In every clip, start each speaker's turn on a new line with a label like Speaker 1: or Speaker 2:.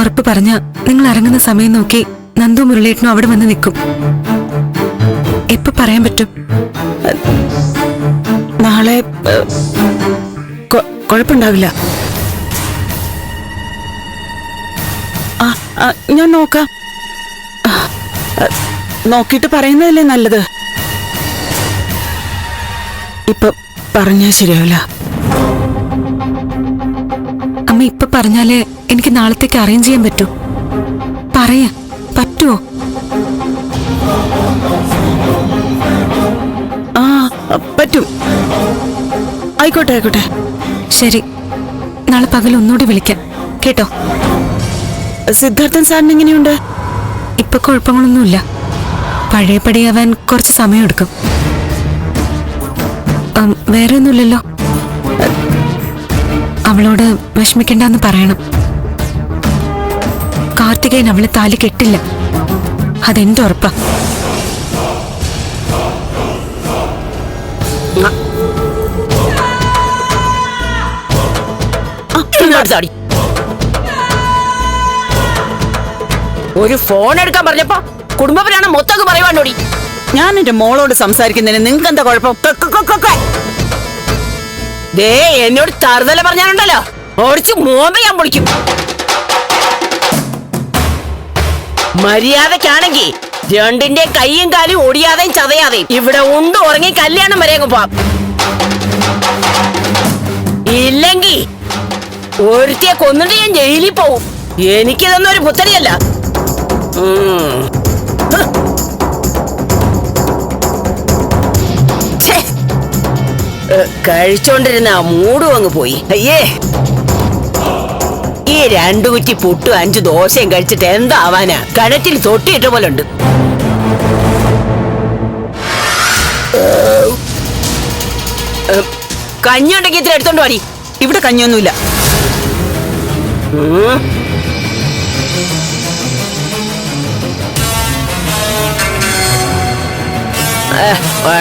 Speaker 1: ഉറപ്പ് പറഞ്ഞ നിങ്ങൾ ഇറങ്ങുന്ന സമയം നോക്കി നന്ദു മുരളിയേട്ടനും അവിടെ വന്ന് നിൽക്കും. എപ്പോ പറയാൻ പറ്റും?
Speaker 2: നാളെ കുഴപ്പമുണ്ടാവില്ല ഞാൻ നോക്കാം. നോക്കിയിട്ട് പറയുന്നതല്ലേ നല്ലത്. ഇപ്പൊ പറഞ്ഞാൽ ശരിയാവില്ല.
Speaker 1: അമ്മ ഇപ്പൊ പറഞ്ഞാലേ എനിക്ക് നാളത്തേക്ക് അറേഞ്ച് ചെയ്യാൻ പറ്റൂ. പറയാ. പറ്റുമോ
Speaker 2: ആ പറ്റൂ. ആയിക്കോട്ടെ ആയിക്കോട്ടെ.
Speaker 1: ശരി. നാളെ പകൽ ഒന്നുകൂടി വിളിക്കാം. കേട്ടോ?
Speaker 2: സിദ്ധാർത്ഥൻ സാറിന് എങ്ങനെയുണ്ട്?
Speaker 1: ഇപ്പൊ കുഴപ്പങ്ങളൊന്നുമില്ല. പഴയപടിയാവാൻ കുറച്ച് സമയമെടുക്കും. എടുക്കും വേറെ ഒന്നുമില്ലല്ലോ അവളോട് വിഷമിക്കണ്ടെന്ന് പറയണം. കാർത്തികേയൻ അവളെ താലി കെട്ടില്ല. അതെന്റെ
Speaker 3: ഒരു ഫോൺ എടുക്കാൻ പറഞ്ഞപ്പോ കുടുംബപരാണ് മൊത്തൊക്കെ പറയുവാണ്ടോടി
Speaker 2: ഞാൻ എന്റെ മോളോട് സംസാരിക്കുന്നതിന് നിങ്ങൾക്ക് എന്താ കുഴപ്പം
Speaker 3: ദേ എന്നോട് തറുതല പറഞ്ഞാലുണ്ടല്ലോ. ഓടിച്ച് മോമ്പ ഞാൻ പൊളിക്കും മര്യാദക്കാണെങ്കി രണ്ടിന്റെ കൈയും കാലും ഓടിയാതെയും ചതയാതെയും. ഇവിടെ ഉണ്ട് ഉറങ്ങി കല്യാണം വരെ അങ്ങ് പോവാം ഇല്ലെങ്കി ഒരുത്തിയെ കൊന്നിട്ട് ഞാൻ ജയിലിൽ പോവും. എനിക്കിതൊന്നും ഒരു പുത്തരിയല്ല. കഴിച്ചോണ്ടിരുന്ന ആ മൂടും അങ്ങ് പോയി. അയ്യേ. ഈ രണ്ടു കുറ്റി പുട്ടും അഞ്ചു ദോശയും കഴിച്ചിട്ട് എന്താവാനാ? കണറ്റിൽ തൊട്ടിയിട്ട പോലെ ഉണ്ട് കഞ്ഞി ഉണ്ടെങ്കിൽ ഇത്തിരി എടുത്തോണ്ട് വാടി.
Speaker 2: ഇവിടെ
Speaker 3: കഞ്ഞൊന്നുമില്ല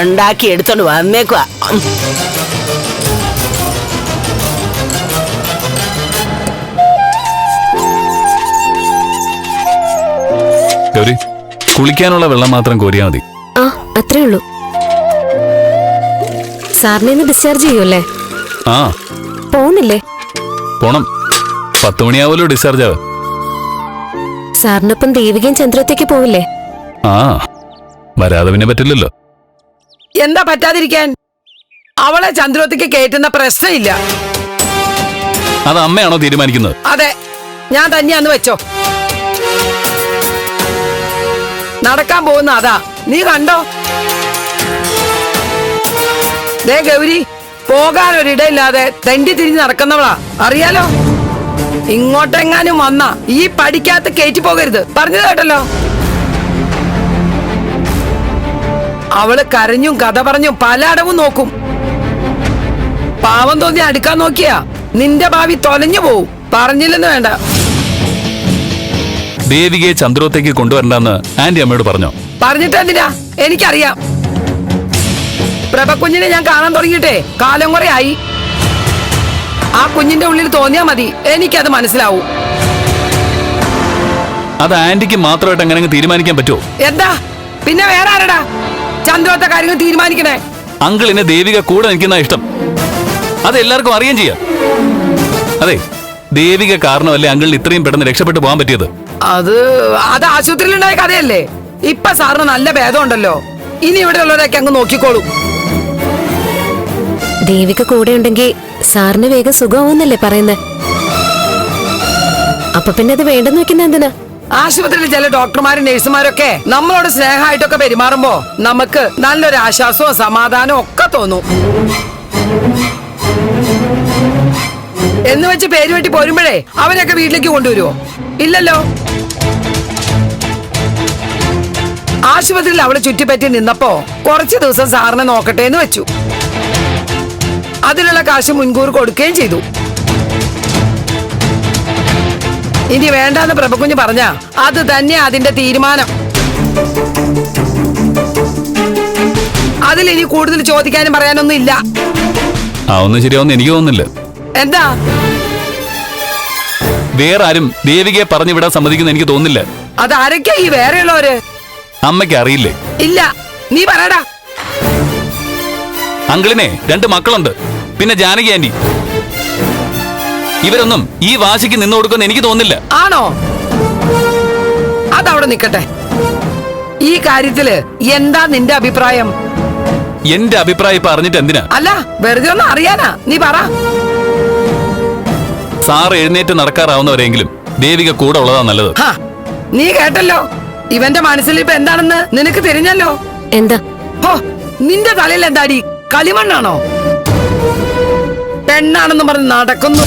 Speaker 3: ഉണ്ടാക്കി എടുത്തോണ്ട് വന്നേക്കുവാ.
Speaker 4: ഗൗരി കുളിക്കാനുള്ള വെള്ളം മാത്രം കോരിയാ മതി.
Speaker 5: ആ അത്രേ ഉള്ളൂ. സാറിനെ ഇന്ന് ഡിസ്ചാർജ് ചെയ്യുമല്ലേ
Speaker 4: ആ.
Speaker 5: പോണില്ലേ
Speaker 4: പോണം. പത്ത് മണിയാവുമല്ലോ ഡിസ്ചാർജ് ആവ്
Speaker 5: സാറിനൊപ്പം ദേവികയും ചന്ദ്രത്തേക്ക് പോവില്ലേ?
Speaker 4: ആ വരാതെ പിന്നെ പറ്റില്ലല്ലോ.
Speaker 6: എന്താ പറ്റാതിരിക്കാൻ? അവളെ ചന്ദ്രോത്തിക്ക് കേറ്റുന്ന പ്രശ്നമില്ല.
Speaker 4: അത് അമ്മയാണോ തീരുമാനിക്കുന്നത്?
Speaker 6: അതെ ഞാൻ തന്നെയാന്ന് വെച്ചോ. നടക്കാൻ പോകുന്ന അതാ. നീ കണ്ടോ? ദേ ഗൗരി പോകാൻ ഒരിടയില്ലാതെ തെണ്ടി തിരിഞ്ഞ് നടക്കുന്നവളാ. അറിയാലോ? ഇങ്ങോട്ടെങ്ങാനും വന്ന ഈ പഠിക്കാത്ത കയറ്റി പോകരുത്. പറഞ്ഞത് കേട്ടല്ലോ? അവൾ കരഞ്ഞും കഥ പറഞ്ഞും പലയിടവും നോക്കും. പാവം തോന്നി അടുക്കാൻ നോക്കിയാ നിന്റെ ഭാവി തൊലഞ്ഞു പോവും. പറഞ്ഞില്ലെന്ന് വേണ്ട.
Speaker 4: ദേവികയെ ചന്ദ്രോത്തേക്ക് കൊണ്ടുവരണ്ടെന്ന് ആന്റി അമ്മയോട് പറഞ്ഞു.
Speaker 6: പറഞ്ഞിട്ട് എന്തിനാ എനിക്കറിയാം. പ്രഭക്കുഞ്ഞിനെ ഞാൻ കാണാൻ തുടങ്ങിയിട്ടേ കാലം കുറെ ആയി ആ കുഞ്ഞിന്റെ ഉള്ളിൽ തോന്നിയാ മതി. എനിക്കത് മനസ്സിലാവൂ.
Speaker 4: അത് ആന്റിക്ക് മാത്രമായിട്ട് അങ്ങനെ തീരുമാനിക്കാൻ പറ്റുമോ?
Speaker 6: എന്താ? പിന്നെ വേറെ ആരടാ? ചന്ദ്രോത്തെ കാര്യങ്ങൾ തീരുമാനിക്കണേ.
Speaker 4: അങ്കിളിനെ ദേവിക കൂടെ നിൽക്കുന്ന ഇഷ്ടം. അത് എല്ലാവർക്കും അറിയാൻ ചെയ്യാം. അതെ ദേവിക കാരണമല്ലേ അങ്കിളിന് ഇത്രയും പെട്ടെന്ന് രക്ഷപ്പെട്ടു പോകാൻ പറ്റിയത്?
Speaker 6: അത് അത് ആശുപത്രിയിലുണ്ടായ കഥയല്ലേ? ഇപ്പൊ സാറിന് നല്ല ഭേദമുണ്ടല്ലോ. ഇനി ഇവിടെ ഉള്ളവരൊക്കെ അങ്ങ് നോക്കിക്കോളൂ.
Speaker 5: ദേവിക കൂടെ ഉണ്ടെങ്കിൽ സാറിന് വേഗം സുഖമാവുന്നല്ലേ പറയുന്നത് അപ്പൊ പിന്നെ അത് വേണ്ടെന്ന് വെക്കുന്ന എന്തിനാ?
Speaker 6: ആശുപത്രിയിൽ ചില ഡോക്ടർമാരും നഴ്സുമാരൊക്കെ നമ്മളോട് സ്നേഹമായിട്ടൊക്കെ പെരുമാറുമ്പോ നമുക്ക് നല്ലൊരു ആശ്വാസവും സമാധാനവും ഒക്കെ തോന്നും. എന്ന് വെച്ച് പേര് വെട്ടി പോരുമ്പോഴേ അവനൊക്കെ വീട്ടിലേക്ക് കൊണ്ടുവരുമോ ഇല്ലല്ലോ. ആശുപത്രിയിൽ അവളെ ചുറ്റിപ്പറ്റി നിന്നപ്പോ കുറച്ച് ദിവസം സാറിനെ നോക്കട്ടെ എന്ന് വെച്ചു. അതിനുള്ള കാശ് മുൻകൂർ കൊടുക്കുകയും ചെയ്തു. ഇനി വേണ്ടാന്ന് പ്രഭകുഞ്ഞ് പറഞ്ഞ അത് തന്നെ അതിന്റെ തീരുമാനം. അതിൽ ഇനി കൂടുതൽ ചോദിക്കാനും പറയാനൊന്നും ഇല്ല.
Speaker 4: ആ ഒന്നും ശരിയാവുന്ന എനിക്ക് തോന്നുന്നില്ല.
Speaker 6: എന്താ?
Speaker 4: വേറെ ആരും ദേവികയെ പറഞ്ഞു വിടാൻ സമ്മതിക്കുന്ന എനിക്ക് തോന്നുന്നില്ല.
Speaker 6: അതാരൊക്കെയാ ഈ വേറെയുള്ളവര്?
Speaker 4: അമ്മയ്ക്ക് അറിയില്ലേ?
Speaker 6: ഇല്ല. നീ പറയടാ.
Speaker 4: അങ്കിളിനെ രണ്ട് മക്കളുണ്ട്. പിന്നെ ജാനകി ആന്റി. ഇവരൊന്നും ഈ വാശിക്ക് നിന്നു കൊടുക്കുന്ന എനിക്ക് തോന്നില്ല
Speaker 6: ആണോ? അതവിടെ നിക്കട്ടെ. ഈ കാര്യത്തിൽ എന്താ നിന്റെ അഭിപ്രായം?
Speaker 4: എന്റെ അഭിപ്രായം പറഞ്ഞിട്ട് എന്തിനാ?
Speaker 6: അല്ല വെറുതെ ഒന്നും അറിയാനാ. നീ പറ.
Speaker 4: സാർ എഴുന്നേറ്റ് നടക്കാറാവുന്നവരെങ്കിലും ദേവിക കൂടെ ഉള്ളതാ നല്ലത്.
Speaker 6: ഹാ, നീ കേട്ടല്ലോ. ഇവന്റെ മനസ്സിൽ ഇപ്പൊ എന്താണെന്ന് നിനക്ക് തിരിഞ്ഞല്ലോ.
Speaker 5: എന്താ?
Speaker 6: ഹോ നിന്റെ തലയിൽ എന്താടി? കളിമണ്ണാണോ? പെണ്ണാണെന്ന് പറഞ്ഞ് നടക്കുന്നു.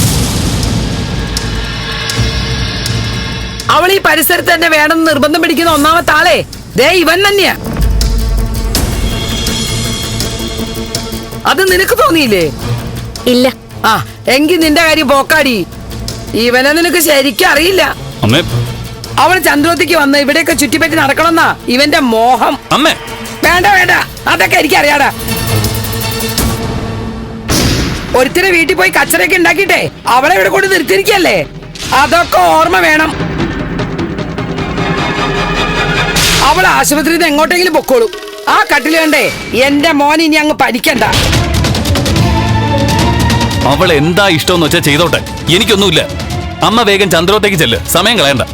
Speaker 6: അവൾ ഈ പരിസരത്ത് തന്നെ വേണമെന്ന് നിർബന്ധം പിടിക്കുന്ന ഒന്നാമത്തെ ആളെ. ദേ ഇവൻ തന്നെയാ. അത് നിനക്ക് തോന്നിയില്ലേ?
Speaker 5: ഇല്ല.
Speaker 6: ആ എങ്കി നിന്റെ കാര്യം പോക്കാടി. ഇവനെ നിനക്ക് ശരിക്കും അറിയില്ല.
Speaker 4: അമ്മേ.
Speaker 6: അവൾ ചന്ദ്രോത്തിക്ക് വന്ന് ഇവിടെയൊക്കെ ചുറ്റിപ്പറ്റി നടക്കണമെന്നാ ഇവന്റെ മോഹം.
Speaker 4: അമ്മേ.
Speaker 6: വേണ്ട വേണ്ട. അതൊക്കെ എനിക്കറിയാടാ. ഒരുത്തിനെ വീട്ടിൽ പോയി കച്ചറയൊക്കെ ഉണ്ടാക്കിട്ടെ അവളെ ഇവിടെ കൊണ്ട് നിർത്തിയിരിക്കല്ലേ? അതൊക്കെ ഓർമ്മ വേണം. അവൾ ആശുപത്രിയിൽ നിന്ന് എങ്ങോട്ടെങ്കിലും പൊക്കോളൂ. ആ കട്ടിൽ കണ്ടേ എന്റെ മോൻ ഇനി അങ്ങ് പഠിക്കണ്ട.
Speaker 4: അവൾ എന്താ ഇഷ്ടമെന്ന് വെച്ചാ ചെയ്തോട്ടെ. എനിക്കൊന്നുമില്ല. അമ്മ വേഗം ചന്ദ്രോത്തേക്ക് ചെല്ല്. സമയം കളയണ്ട.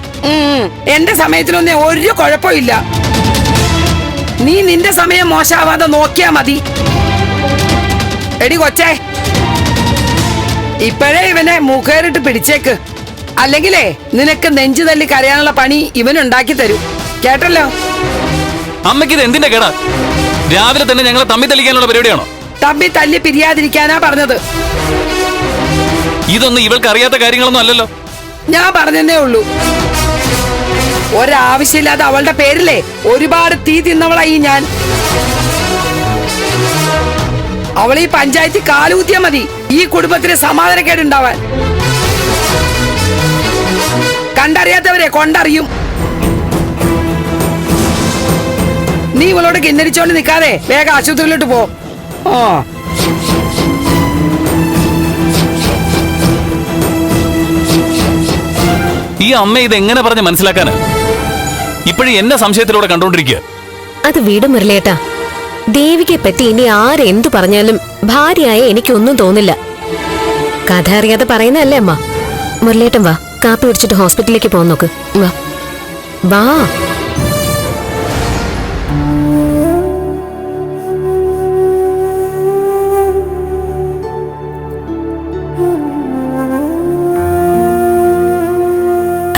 Speaker 6: എന്റെ സമയത്തിനൊന്നും ഒരു കുഴപ്പമില്ല നീ നിന്റെ സമയം മോശമാവാതെ നോക്കിയാ മതി. എടി കൊച്ചേ ഇപ്പോഴേ ഇവനെ മുഖേറിട്ട് പിടിച്ചേക്ക്. അല്ലെങ്കിലേ നിനക്ക് നെഞ്ചു തല്ലി കരയാനുള്ള പണി ഇവനുണ്ടാക്കി തരൂ. കേട്ടല്ലോ?
Speaker 4: അമ്മയ്ക്ക് ഇത് എന്തിന്റെ കേടാ? രാവിലെ തന്നെ ഞങ്ങളെ തമ്മി തല്ലിക്കാനുള്ള പരിപാടിയാണോ?
Speaker 6: തമ്മി തല്ലി പിരിയാതിരിക്കാനാ പറഞ്ഞത്.
Speaker 4: ഇതൊന്നും ഇവൾക്ക് അറിയാത്ത കാര്യങ്ങളൊന്നും അല്ലല്ലോ.
Speaker 6: ഞാൻ പറഞ്ഞതേ ഉള്ളൂ. ഒരാവശ്യമില്ലാതെ അവളുടെ പേരിലെ ഒരുപാട് തീ തിന്നവളായി ഞാൻ. അവൾ ഈ പഞ്ചായത്തിൽ കാലൂത്തിയാ മതി. ഈ കുടുംബത്തിന് സമാധാനക്കേടുണ്ടാവാൻ. കണ്ടറിയാത്തവരെ കൊണ്ടറിയും. നീ ഇവളോട് കിന്നരിച്ചോണ്ട് നിൽക്കാതെ വേഗം ആശുപത്രിയിലോട്ട് പോ. ഓ
Speaker 4: ഈ അമ്മ ഇത് എങ്ങനെ പറഞ്ഞ് മനസ്സിലാക്കാന്? ഇപ്പോഴും എന്നെ സംശയത്തിലൂടെ കണ്ടോണ്ടിരിക്കുക
Speaker 5: അത് വീട് മുരളിയേട്ടാ. ദേവികയെ പറ്റി ഇനി ആരെന്തു പറഞ്ഞാലും ഭാര്യയായ എനിക്കൊന്നും തോന്നില്ല. കഥ അറിയാതെ പറയുന്നതല്ലേ അമ്മ? മുരളിയേട്ടൻ വാ കാപ്പി കുടിച്ചിട്ട് ഹോസ്പിറ്റലിലേക്ക് പോകാൻ നോക്ക്. വാ. വാ.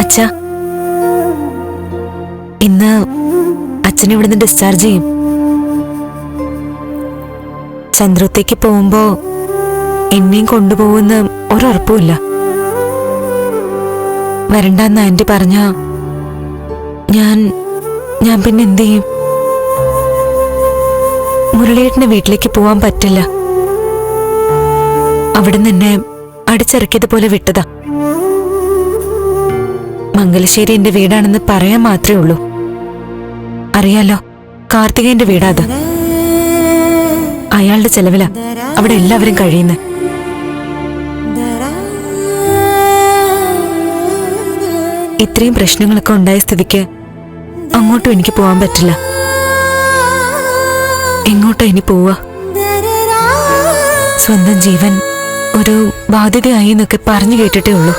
Speaker 1: അച്ഛ ഇന്ന് അച്ഛനെ ഇവിടുന്ന് ഡിസ്ചാർജ് ചെയ്യും. ചന്ദ്രത്തേക്ക് പോകുമ്പോ എന്നെയും കൊണ്ടുപോകുന്ന ഒരുറപ്പുമില്ല. വരണ്ടെന്ന് ആന്റി പറഞ്ഞ ഞാൻ ഞാൻ പിന്നെ എന്തു ചെയ്യും? മുരളിയേട്ടന് വീട്ടിലേക്ക് പോവാൻ പറ്റില്ല. അവിടെ എന്നെ അടിച്ചിറക്കിയതുപോലെ വിട്ടതാ. മംഗലശ്ശേരി എന്റെ വീടാണെന്ന് പറയാൻ മാത്രമേ ഉള്ളൂ. അറിയാലോ കാർത്തികേന്റെ വീടാത് അയാളുടെ ചെലവില അവിടെ എല്ലാവരും കഴിയുന്നത് ഇത്രയും പ്രശ്നങ്ങളൊക്കെ ഉണ്ടായ സ്ഥിതിക്ക് അങ്ങോട്ടും എനിക്ക് പോവാൻ പറ്റില്ല. എങ്ങോട്ടാ ഇനി പോവാ സ്വന്തം ജീവൻ ഒരു ബാധ്യതയായി എന്നൊക്കെ പറഞ്ഞു കേട്ടിട്ടേ ഉള്ളൂ.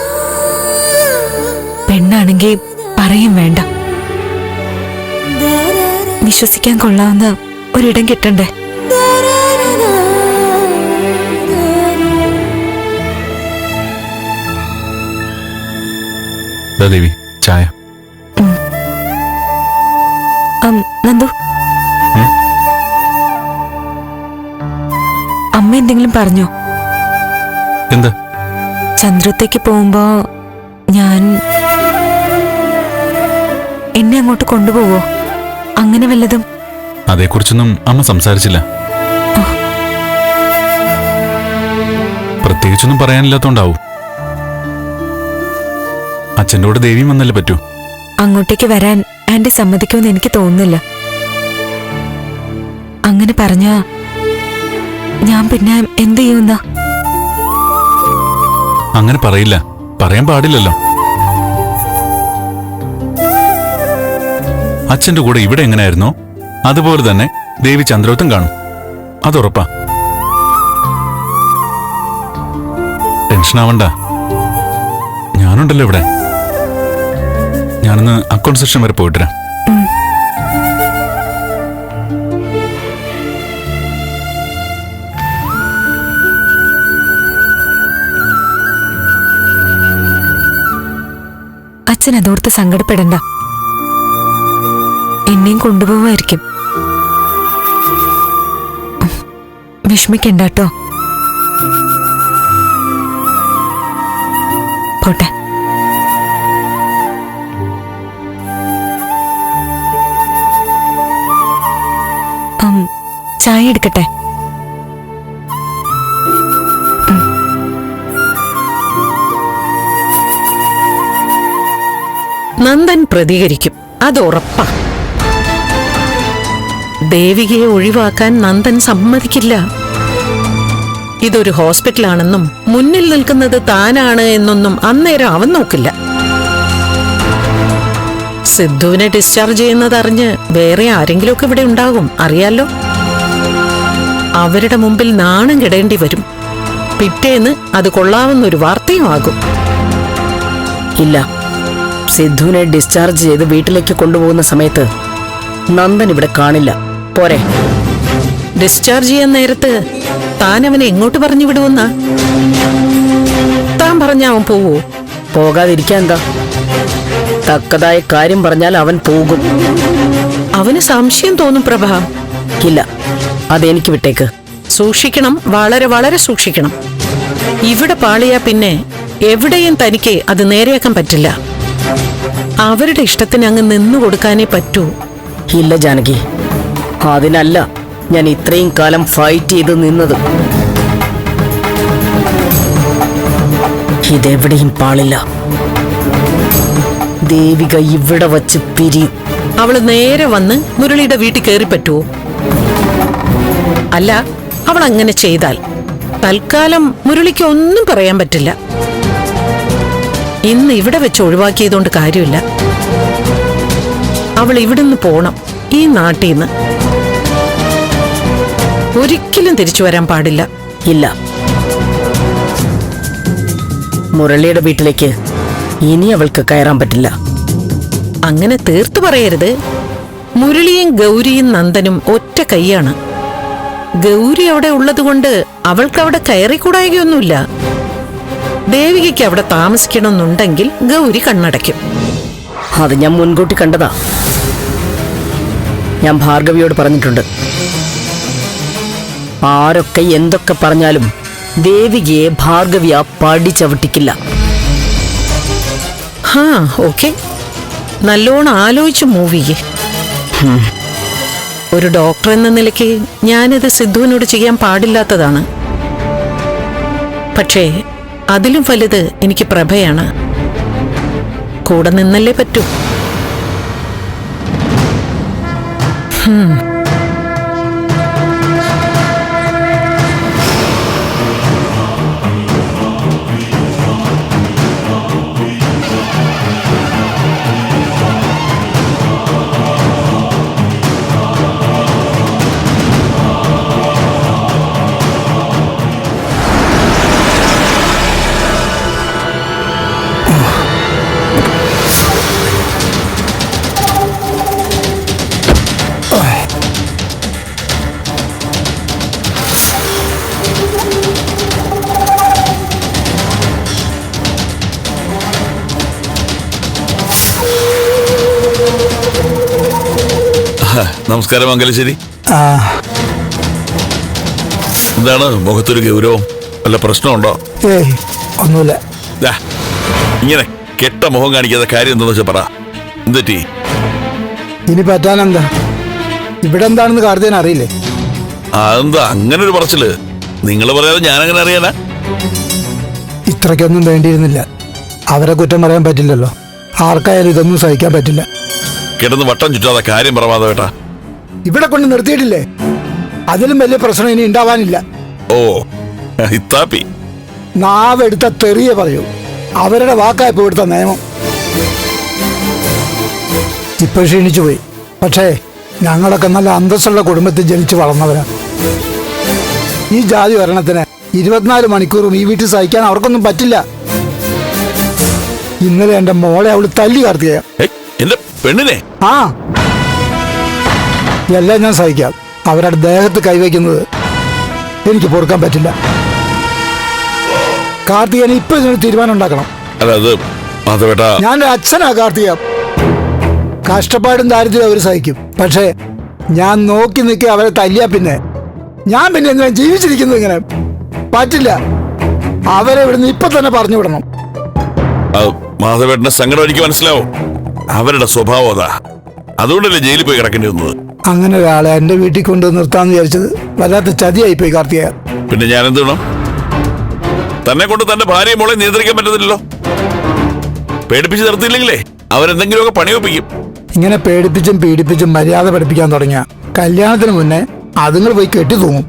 Speaker 1: പെണ്ണാണെങ്കിൽ പറയും വേണ്ട. വിശ്വസിക്കാൻ കൊള്ളാവുന്ന ഒരിടം കിട്ടണ്ടേ?
Speaker 4: ദേവി ചായ.
Speaker 1: നന്ദു. അമ്മ എന്തെങ്കിലും പറഞ്ഞോ?
Speaker 4: എന്താ?
Speaker 1: ചന്ദ്രത്തേക്ക് പോകുമ്പോ ഞാൻ എന്നെ അങ്ങോട്ട് കൊണ്ടുപോവോ? അങ്ങനെ വല്ലതും?
Speaker 4: അതേക്കുറിച്ചൊന്നും അമ്മ സംസാരിച്ചില്ല. പ്രത്യേകിച്ചൊന്നും പറയാനില്ലാത്തോണ്ടാവും. അച്ഛന്റെ കൂടെ ദേവിയും വന്നല്ലേ പറ്റൂ?
Speaker 1: അങ്ങോട്ടേക്ക് വരാൻ ആന്റി സമ്മതിക്കുമെന്ന് എനിക്ക് തോന്നുന്നില്ല. അങ്ങനെ പറഞ്ഞ ഞാൻ പിന്നെ എന്ത് ചെയ്യുന്ന?
Speaker 4: അങ്ങനെ പറയില്ല. പറയാൻ പാടില്ലല്ലോ.
Speaker 7: അച്ഛന്റെ കൂടെ ഇവിടെ എങ്ങനെയായിരുന്നോ? അതുപോലെ തന്നെ ദേവി ചന്ദ്രവത്തും കാണും. അതുറപ്പാ. ടെൻഷനാവണ്ട. ഞാനുണ്ടല്ലോ ഇവിടെ. ഞാനിന്ന് അക്കൗണ്ട് സെക്ഷൻ വരെ പോയിട്ട്
Speaker 1: അച്ഛൻ അതോർത്ത് സങ്കടപ്പെടണ്ട. എന്നെയും കൊണ്ടുപോവായിരിക്കും. വിഷമിക്കണ്ടോ പോട്ടെ. ചായ എടുക്കട്ടെ.
Speaker 8: നന്ദൻ പ്രതികരിക്കും. അത് ഉറപ്പാ. ദേവികയെ ഒഴിവാക്കാൻ നന്ദൻ സമ്മതിക്കില്ല. ഇതൊരു ഹോസ്പിറ്റലാണെന്നും മുന്നിൽ നിൽക്കുന്നത് താനാണ് എന്നൊന്നും അന്നേരം അവൻ നോക്കില്ല. സിദ്ധുവിനെ ഡിസ്ചാർജ് ചെയ്യുന്നത് അറിഞ്ഞ് വേറെ ആരെങ്കിലുമൊക്കെ ഇവിടെ ഉണ്ടാകും അറിയാലോ? അവരുടെ മുമ്പിൽ നാണം കിടേണ്ടി വരും. പിറ്റേന്ന് അത് കൊള്ളാവുന്നൊരു വാർത്തയും ആകും.
Speaker 9: ഇല്ല സിദ്ധുവിനെ ഡിസ്ചാർജ് ചെയ്ത് വീട്ടിലേക്ക് കൊണ്ടുപോകുന്ന സമയത്ത് നന്ദൻ ഇവിടെ കാണില്ല. പോരെ.
Speaker 8: ഡിസ്ചാർജ് ചെയ്യാൻ നേരത്ത് താൻ അവനെ എങ്ങോട്ട് പറഞ്ഞു വിടുവെന്നാ? താൻ പറഞ്ഞ അവൻ പോവോ?
Speaker 9: പോകാതിരിക്കാൻ എന്താ? തക്കതായ കാര്യം പറഞ്ഞാൽ അവൻ പോകും.
Speaker 8: അവന് സംശയം തോന്നും പ്രഭ.
Speaker 9: ഇല്ല അതെനിക്ക് വിട്ടേക്ക്.
Speaker 8: സൂക്ഷിക്കണം വളരെ വളരെ സൂക്ഷിക്കണം. ഇവിടെ പാളിയാ പിന്നെ എവിടെയും തനിക്ക് അത് നേരെയാക്കാൻ പറ്റില്ല. അവരുടെ ഇഷ്ടത്തിന് അങ്ങ് നിന്നു കൊടുക്കാനേ പറ്റൂ.
Speaker 9: ഇല്ല ജാനകി. അതിനല്ല ഞാൻ ഇത്രയും കാലം ഫൈറ്റ് ചെയ്ത് നിന്നത്. ഇതെവിടെയും പാളില്ല. ദേവിക ഇവിടെ വച്ച് പിരിയും
Speaker 8: അവൾ നേരെ വന്ന് മുരളിയുടെ വീട്ടിൽ കയറി പറ്റുമോ അല്ല അവൾ അങ്ങനെ ചെയ്താൽ തൽക്കാലം മുരളിക്ക് ഒന്നും പറയാൻ പറ്റില്ല. ഇന്ന് ഇവിടെ വെച്ച് ഒഴിവാക്കിയതുകൊണ്ട് കാര്യമില്ല. അവൾ ഇവിടുന്ന് പോണം ഈ നാട്ടിൽ നിന്ന്. ഒരിക്കലും തിരിച്ചു വരാൻ പാടില്ല.
Speaker 9: ഇല്ല. മുരളിയുടെ വീട്ടിലേക്ക് ഇനി അവൾക്ക് കയറാൻ പറ്റില്ല.
Speaker 8: അങ്ങനെ തീർത്തു പറയരുത്. മുരളിയും ഗൗരിയും നന്ദനും ഒറ്റ കൈയാണ്. ഗൗരി അവിടെ ഉള്ളതുകൊണ്ട് അവൾക്ക് അവിടെ കയറിക്കൂടായികയൊന്നുമില്ല. ദേവികയ്ക്ക് അവിടെ താമസിക്കണമെന്നുണ്ടെങ്കിൽ ഗൗരി കണ്ണടയ്ക്കും.
Speaker 9: അത് ഞാൻ മുൻകൂട്ടി കണ്ടതാ. ഞാൻ ഭാർഗവിയോട് പറഞ്ഞിട്ടുണ്ട്. ആരൊക്കെ എന്തൊക്കെ പറഞ്ഞാലും ദേവികയെ ഭാർഗവ്യ പാടി ചവിട്ടിക്കില്ല.
Speaker 8: ഹാ ഓക്കെ. നല്ലോണം ആലോചിച്ച് മൂവ് ചെയ്യേ ഒരു ഡോക്ടർ എന്ന നിലയ്ക്ക് ഞാനിത് സിദ്ധുവിനോട് ചെയ്യാൻ പാടില്ലാത്തതാണ്. പക്ഷേ അതിലും വലുത് എനിക്ക് പ്രഭയാണ്. കൂടെ നിന്നല്ലേ പറ്റൂ.
Speaker 10: നമസ്കാരം മംഗലശ്ശേരി എന്താണ്? മുഖത്തൊരു ഗൗരവം. വല്ല പ്രശ്നമുണ്ടോ?
Speaker 11: ഏയ് ഒന്നുമില്ല.
Speaker 10: ദാ, ഇങ്ങനെ കെട്ട മുഖം കാണിക്കാത്ത കാര്യം എന്താണെന്ന് വെച്ചാൽ പറ. എന്തെറ്റി
Speaker 11: ഇനി പറ്റാനെന്താ? ഇവിടെ എന്താണെന്ന് കാർത്തിയാൻ അറിയില്ലേ?
Speaker 10: അതെന്താ അങ്ങനെ ഒരു പറച്ചിൽ? നിങ്ങൾ പറയാതെ ഞാനങ്ങനെ അറിയാനാ
Speaker 11: ഇത്രയ്ക്കൊന്നും വേണ്ടിയിരുന്നില്ല. അവരെ കുറ്റം പറയാൻ പറ്റില്ലല്ലോ. ആർക്കായാലും ഇതൊന്നും സഹിക്കാൻ പറ്റില്ല.
Speaker 10: കിടന്ന് വട്ടം ചുറ്റാതെ കാര്യം പറവാതെ കേട്ടാ
Speaker 11: ഇവിടെ കൊണ്ട് നിർത്തിയിട്ടില്ലേ? അതിലും വലിയ പ്രശ്നം ഇനി ഉണ്ടാവാനില്ല.
Speaker 10: ഓ ഇത്താപ്പി
Speaker 11: നാവെടുത്ത തെറിയെ പറയൂ. അവരുടെ വാക്കായപ്പോ ഇവിടുത്തെ നിയമം. ഇപ്പൊ ക്ഷീണിച്ചു പോയി. പക്ഷേ ഞങ്ങളൊക്കെ നല്ല അന്തസ്സുള്ള കുടുംബത്തിൽ ജനിച്ചു വളർന്നവരാണ്. ഈ ജാതി ഭരണത്തിന് ഇരുപത്തിനാല് മണിക്കൂറും ഈ വീട്ടിൽ സഹിക്കാൻ അവർക്കൊന്നും പറ്റില്ല. ഇന്നലെ എന്റെ മോളെ അവൾ തല്ലി കാർത്തിക
Speaker 10: എന്റെ പെണ്ണിനെ?
Speaker 11: ആ എല്ലാം ഞാൻ സഹിക്കാം. അവരുടെ ദേഹത്ത് കൈവയ്ക്കുന്നത് എനിക്ക് പൊറുക്കാൻ പറ്റില്ല. കാർത്തികന് ഇപ്പൊ ഇതിനൊരു തീരുമാനം ഉണ്ടാക്കണം. ഞാൻ അച്ഛനാ കാർത്തിക. കഷ്ടപ്പാടും ദാരിദ്ര്യം അവർ സഹിക്കും. പക്ഷേ ഞാൻ നോക്കി നിൽക്കി അവരെ തല്ലിയാ പിന്നെ. ഞാൻ പിന്നെ എന്തിനാ ജീവിച്ചിരിക്കുന്നത് ഇങ്ങനെ? പറ്റില്ല. അവരെ ഇവിടുന്ന് ഇപ്പൊ തന്നെ പറഞ്ഞു വിടണം.
Speaker 10: മാധവേട്ടന്റെ സങ്കടം എനിക്ക് മനസ്സിലാവും. അവരുടെ സ്വഭാവം അതാ. അതുകൊണ്ടല്ലേ ജയിലിൽ പോയി കിടക്കേണ്ടി വന്നത്?
Speaker 11: അങ്ങനെ ഒരാളെ എന്റെ വീട്ടിൽ കൊണ്ട് നിർത്താന്ന് വിചാരിച്ചത് വല്ലാത്ത ചതിയായിപ്പോയി കാർത്തിക
Speaker 10: പിന്നെ ഞാൻ എന്ത് വേണം? തന്നെ കൊണ്ട് തന്റെ ഭാര്യയെ മോളെ നിയന്ത്രിക്കാൻ പറ്റത്തില്ലല്ലോ. പേടിപ്പിച്ച് നിർത്തിയില്ലെങ്കിലേ അവരെന്തെങ്കിലുമൊക്കെ പണിയൊപ്പിക്കും.
Speaker 11: ഇങ്ങനെ പേടിപ്പിച്ചും പീഡിപ്പിച്ചും മര്യാദ പഠിപ്പിക്കാൻ തുടങ്ങിയ കല്യാണത്തിന് മുന്നേ അതുങ്ങൾ പോയി കെട്ടി തൂങ്ങും.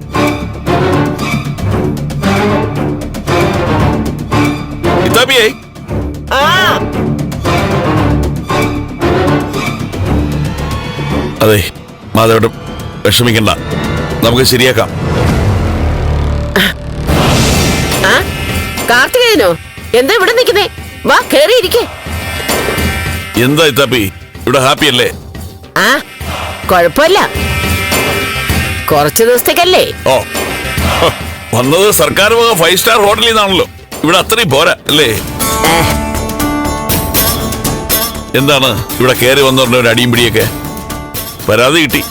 Speaker 10: അതെ. മാധവേട്ടൻ വിഷമിക്കണ്ട. നമുക്ക് ശരിയാക്കാം.
Speaker 3: കാർത്തികേയനോ? എന്താ ഇവിടെ നിൽക്കുന്നേ? വാ കേറി ഇരിക്കേ.
Speaker 10: എന്താ ഇത്താപ്പി? ഇവിടെ ഹാപ്പി അല്ലേ?
Speaker 3: ആ കൊഴപ്പല്ല കുറച്ചു ദിവസത്തേക്കല്ലേ?
Speaker 10: ഓ. വന്നത് സർക്കാർ വക ഫൈവ് സ്റ്റാർ ഹോട്ടലിൽ നിന്നാണല്ലോ. ഇവിടെ അത്രയും പോരാ അല്ലേ? എന്താണ്? ഇവിടെ കയറി വന്നവരുടെ ഒരു അടിയും പിടിയൊക്കെ? പരാതി കിട്ടി.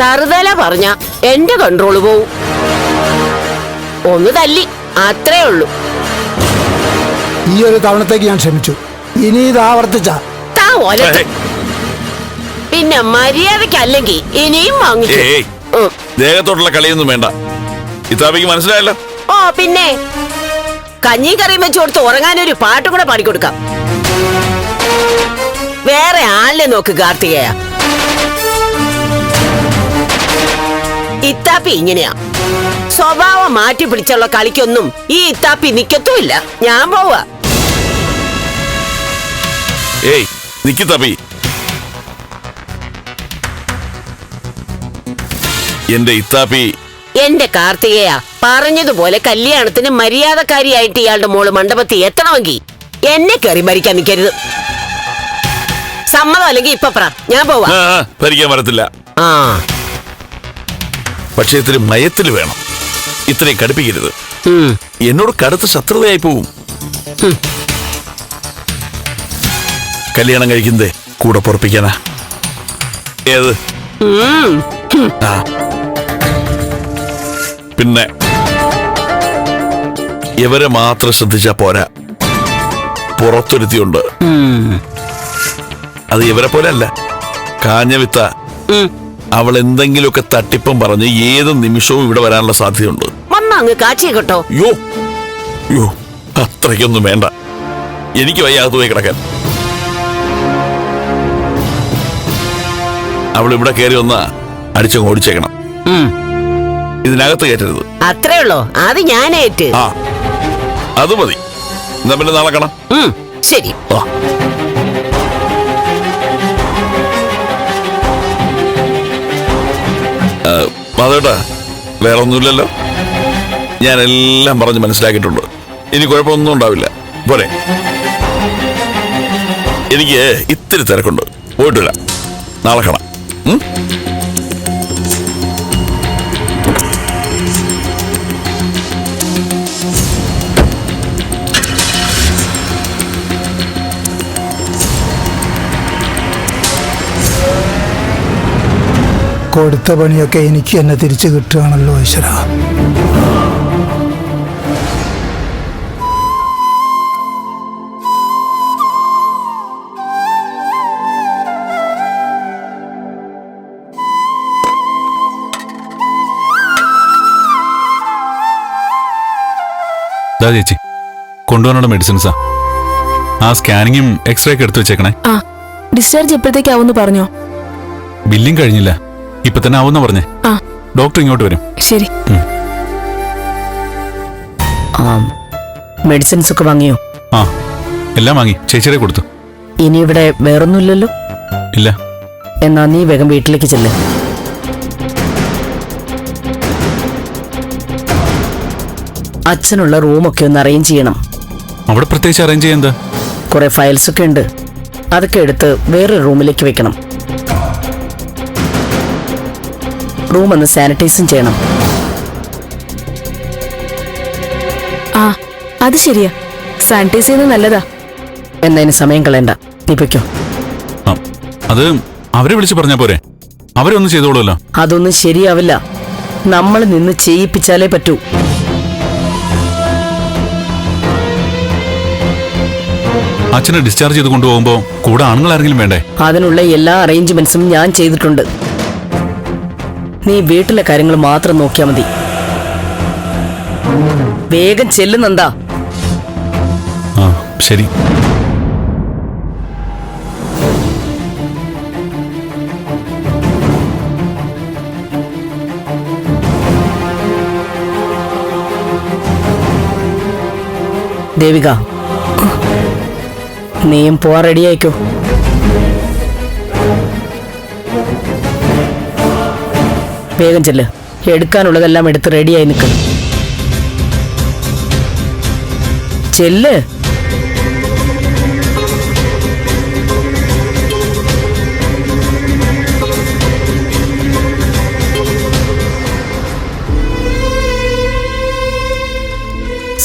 Speaker 3: തറുതല പറഞ്ഞ എന്റെ കൺട്രോൾ പോവും. ഒന്ന് തല്ലി അത്രേ ഉള്ളൂ.
Speaker 11: ഈ ഒരു തവണത്തേക്ക് ഞാൻ ക്ഷമിച്ചു. ഇനി ഇത് ആവർത്തിച്ച.
Speaker 3: താ പിന്നെ മര്യാദക്കല്ലെങ്കിൽ ഇനിയും വാങ്ങിച്ചു
Speaker 10: ഏയ്
Speaker 3: ഉം.
Speaker 10: ദേഹത്തോട്ടുള്ള കളിയൊന്നും വേണ്ട. ഇതാവിക്ക് മനസ്സിലായല്ലോ?
Speaker 3: ഓ പിന്നെ കഞ്ഞി കറിയും വെച്ച് കൊടുത്ത് ഉറങ്ങാനൊരു പാട്ടും കൂടെ പാടിക്കൊടുക്കാം. വേറെ ആളിനെ നോക്ക് കാർത്തികയ ഇത്താപ്പി ഇങ്ങനെയാ. സ്വഭാവം മാറ്റി പിടിച്ചുള്ള കളിക്കൊന്നും ഈ ഇത്താപ്പി നിക്കത്തുമില്ല. ഞാൻ പോവാ.
Speaker 10: ഏയ് നിക്കിത്താപ്പി എന്റെ ഇത്താപ്പി.
Speaker 3: എന്റെ കാർത്തികയ പറഞ്ഞതുപോലെ കല്യാണത്തിന് മര്യാദക്കാരിയായിട്ട് ഇയാളുടെ മോൾ മണ്ഡപത്തിൽ എത്തണമെങ്കിൽ എന്നെ കയറി മരിക്കാൻ നിൽക്കരുത് സമ്മതം അല്ലെങ്കിൽ ഇപ്പൊ പറ. ഞാൻ പോവാ.
Speaker 10: ആ, ആ, ഭരിക്കാൻ വരത്തില്ല.
Speaker 3: ആ.
Speaker 10: പക്ഷേ ഇത്തിരി മയത്തിൽ വേണം. ഇത്രയും കടുപ്പിക്കരുത്.
Speaker 3: ഉം.
Speaker 10: എന്നോട് കടുത്ത ശത്രുതയായി പോവും. കല്യാണം കഴിക്കുന്നതേ കൂടെ പൊറപ്പിക്കാനാ. ഏത്?
Speaker 3: ഉം.
Speaker 10: ആ. പിന്നെ ഇവരെ മാത്രം ശ്രദ്ധിച്ചാ പോരാ. പുറത്തൊരുത്തിയുണ്ട്.
Speaker 3: ഉം.
Speaker 10: അത് ഇവരെ പോലെ അല്ല കാഞ്ഞവിത്ത. അവൾ എന്തെങ്കിലുമൊക്കെ തട്ടിപ്പം പറഞ്ഞ് ഏത് നിമിഷവും ഇവിടെ വരാനുള്ള സാധ്യതയുണ്ട്.
Speaker 3: അങ്ങ് കാച്ചിയെ കേട്ടോ.
Speaker 10: യോ യോ അത്രയ്ക്കൊന്നും വേണ്ട. എനിക്ക് വയ്യ അകത്ത് പോയി കിടക്കാൻ. അവൾ ഇവിടെ കയറി വന്ന അടിച്ചങ്ങ് ഓടിച്ചേക്കണം. ഇതിനകത്ത് കയറ്റരുത്.
Speaker 3: അത്രേ ഉള്ളോ? അത് ഞാനേറ്റ്.
Speaker 10: ആ. അത് മതി. എന്നാ പിന്നെ നാളെ കാണാം.
Speaker 3: ശരി.
Speaker 10: ആ. മാധവേട്ടാ വേറെ ഒന്നുമില്ലല്ലോ ഞാൻ എല്ലാം പറഞ്ഞ് മനസ്സിലാക്കിയിട്ടുണ്ട്. ഇനി കുഴപ്പമൊന്നും ഉണ്ടാവില്ല. പോരെ. എനിക്ക് ഇത്തിരി തിരക്കുണ്ട്. പോയിട്ടില്ല. നാളെ കാണാം.
Speaker 11: കൊടുത്ത പണിയൊക്കെ എനിക്ക് എന്നെ തിരിച്ചു കിട്ടുകയാണല്ലോ ഈശ്വര.
Speaker 4: ദാ ചേച്ചി കൊണ്ടുവന്നുള്ള മെഡിസിൻസാ ആ. സ്കാനിങ്ങും എക്സ്റേ ഒക്കെ എടുത്തു വെച്ചേക്കണേ.
Speaker 1: ആ ഡിസ്ചാർജ് എപ്പോഴത്തേക്കാവുമെന്ന് പറഞ്ഞോ?
Speaker 4: ബില്ലിംഗ് കഴിഞ്ഞില്ല. ഇപ്പൊ തന്നെ ആവുന്ന പറഞ്ഞേ.
Speaker 1: ആ.
Speaker 4: ഡോക്ടർ ഇങ്ങോട്ട് വരും.
Speaker 1: ശരി.
Speaker 9: മെഡിസിൻസ് ഒക്കെ വാങ്ങിയോ?
Speaker 4: ആ എല്ലാം വാങ്ങി. ചേച്ചിയുടെ കൊടുത്തു.
Speaker 9: ഇനി ഇവിടെ വേറൊന്നുമില്ലല്ലോ?
Speaker 7: ഇല്ല.
Speaker 9: എന്നാ നീ വേഗം വീട്ടിലേക്ക് ചെല്ലേ. അച്ഛനുള്ള റൂമൊക്കെ ഒന്ന് അറേഞ്ച് ചെയ്യണം.
Speaker 7: അവിടെ പ്രത്യേകിച്ച് അറേഞ്ച് ചെയ്യാൻ
Speaker 9: കുറെ ഫയൽസ് ഒക്കെ ഉണ്ട്. അതൊക്കെ എടുത്ത് വേറെ റൂമിലേക്ക് വെക്കണം. റൂം ഒന്ന് സാനിറ്റൈസും ചെയ്യണം.
Speaker 12: ആ അത് ശരിയാ. സാനിറ്റൈസ് ചെയ്യുന്നത് നല്ലതാ.
Speaker 9: എന്നതിന് സമയം കളയണ്ട. ദീപയ്ക്കോ
Speaker 7: ആ, അത് അവരെ വിളിച്ചു പറഞ്ഞാ പോരെ. അവരൊന്നും ചെയ്തോളൂല്ലോ
Speaker 9: അതൊന്നും ശരിയാവില്ല. നമ്മൾ നിന്ന് ചെയ്യിപ്പിച്ചാലേ പറ്റൂ.
Speaker 7: അച്ഛനെ ഡിസ്ചാർജ് ചെയ്ത് കൊണ്ടുപോകുമ്പോ കൂടെ ആണുങ്ങൾ ആരെങ്കിലും വേണ്ടേ?
Speaker 9: അതിനുള്ള എല്ലാ അറേഞ്ച്മെന്റ്സും ഞാൻ ചെയ്തിട്ടുണ്ട്. നീ വീട്ടിലെ കാര്യങ്ങൾ മാത്രം നോക്കിയാൽ മതി. വേഗം ചെല്ലുന്നെന്താ?
Speaker 7: ആ ശരി.
Speaker 9: ദേവിക നീയും പോവാൻ റെഡിയായിക്കോ വേഗം ചെല്ല്. എടുക്കാനുള്ളതെല്ലാം എടുത്ത് റെഡിയായി നിൽക്കും ചെല്ല്.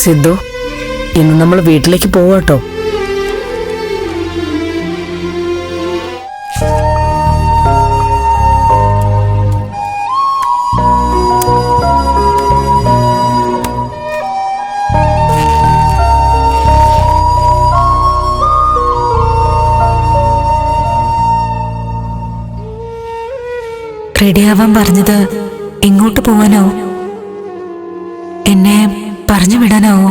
Speaker 9: സിദ്ധു ഇന്ന് നമ്മൾ വീട്ടിലേക്ക് പോവാട്ടോ.
Speaker 1: റെഡിയാവാൻ പറഞ്ഞത് എങ്ങോട്ട് പോവാനോ? എന്നെ പറഞ്ഞു വിടാനാവോ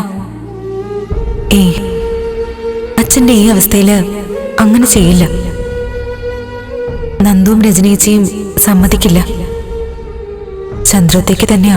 Speaker 1: ഏയ് അച്ഛന്റെ ഈ അവസ്ഥയിൽ അങ്ങനെ ചെയ്യില്ല. നന്ദുവും രജനീച്ചയും സമ്മതിക്കില്ല. ചന്ദ്രത്തേക്ക് തന്നെ